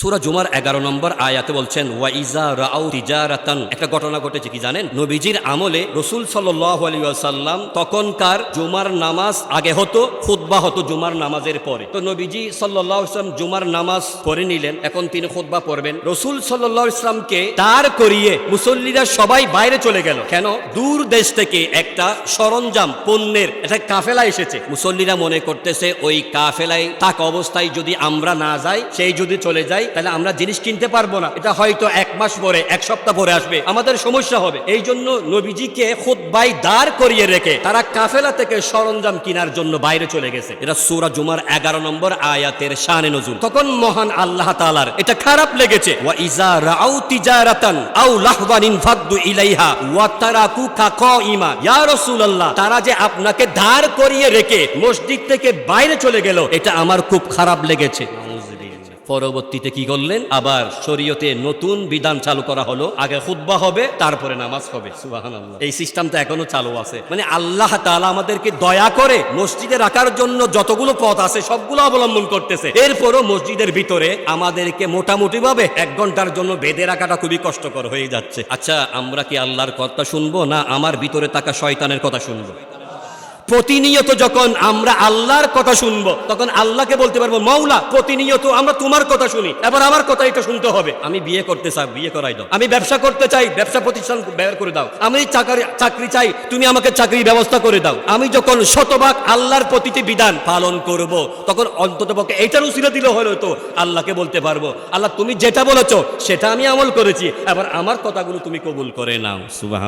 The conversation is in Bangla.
সুরা জুমার এগারো নম্বর আয়াতে বলছেন ওয়াইজা রাউ তিজারাতান। একটা ঘটনা ঘটেছে কি জানেন? নবীজির আমলে রসুল সাল্লাম তখনকার জুমার নামাজ আগে হতো, খুতবা হতো জুমার নামাজের পরে। তো নবীজি সাল্লাহ ইসলাম জুমার নামাজ পড়ে নিলেন, এখন তিনি খুতবা পড়বেন। রসুল সাল্লাহ ইসলামকে তার করিয়ে মুসল্লিরা সবাই বাইরে চলে গেল। কেন? দূর দেশ থেকে একটা সরঞ্জাম, পণ্যের একটা কাফেলা এসেছে। মুসল্লিরা মনে করতেছে, ওই কাফেলায় তাক অবস্থায় যদি আমরা না যাই, সেই যদি চলে যায় তাহলে আমরা জিনিস কিনতে পারব না। এটা হয়তো এক মাস পরে, এক সপ্তাহ পরে আসবে। আমাদের সমস্যা হবে। এই জন্য নবীজিকে খুদ্বাই দাঁড় করিয়ে রেখে তারা কাফেলা থেকে সরঞ্জাম কেনার জন্য বাইরে চলে গেছে। এটা সুরা জুমার এগারো নম্বর আয়াতের শানে নজুল। তখন মহান আল্লাহ তালার এটা খারাপ লেগেছে। তারা যে আপনাকে দাঁড় করিয়ে রেখে মসজিদ থেকে বাইরে চলে গেল, এটা আমার খুব খারাপ লেগেছে। পরবর্তীতে কি করলেন? আবার শরীয়তে নতুন বিধান চালু করা হলো। আগে খুতবা হবে, তারপরে নামাজ হবে। এই সিস্টেমটা এখনও চালু আছে। মানে আল্লাহ তাআলা আমাদেরকে দয়া করে মসজিদে রাখার জন্য যতগুলো পথ আছে, সবগুলো অবলম্বন করতেছে। এরপরও মসজিদের ভিতরে আমাদেরকে মোটামুটি ভাবে এক ঘণ্টার জন্য বেঁধে রাখাটা খুবই কষ্টকর হয়ে যাচ্ছে। আচ্ছা আমরা কি আল্লাহর কথা শুনব না আমার ভিতরে থাকা শয়তানের কথা শুনব? প্রতিনিয়ত যখন আমরা আল্লাহর কথা শুনব, তখন আল্লাহকে বলতে পারব মাওলা প্রতিনিয়ত আমরা তোমার কথা শুনি। এবার আমার কথা এটা শুনতে হবে। আমি বিয়ে করতে চাই, বিয়ে করাই দাও। আমি ব্যবসা করতে চাই, ব্যবসা প্রতিষ্ঠান বের করে দাও। আমি চাকরি চাকরি চাই, তুমি আমাকে চাকরির ব্যবস্থা করে দাও। আমি যখন শতভাগ আল্লাহর প্রতিটি বিধান পালন করব, তখন অন্তত পক্ষে এইটার উসিলা দিলে হলো তো আল্লাহকে বলতে পারব, আল্লাহ, তুমি যেটা বলেছ, সেটা আমি আমল করেছি। এবার আমার কথাগুলো তুমি কবুল করে নাও। সুবাহ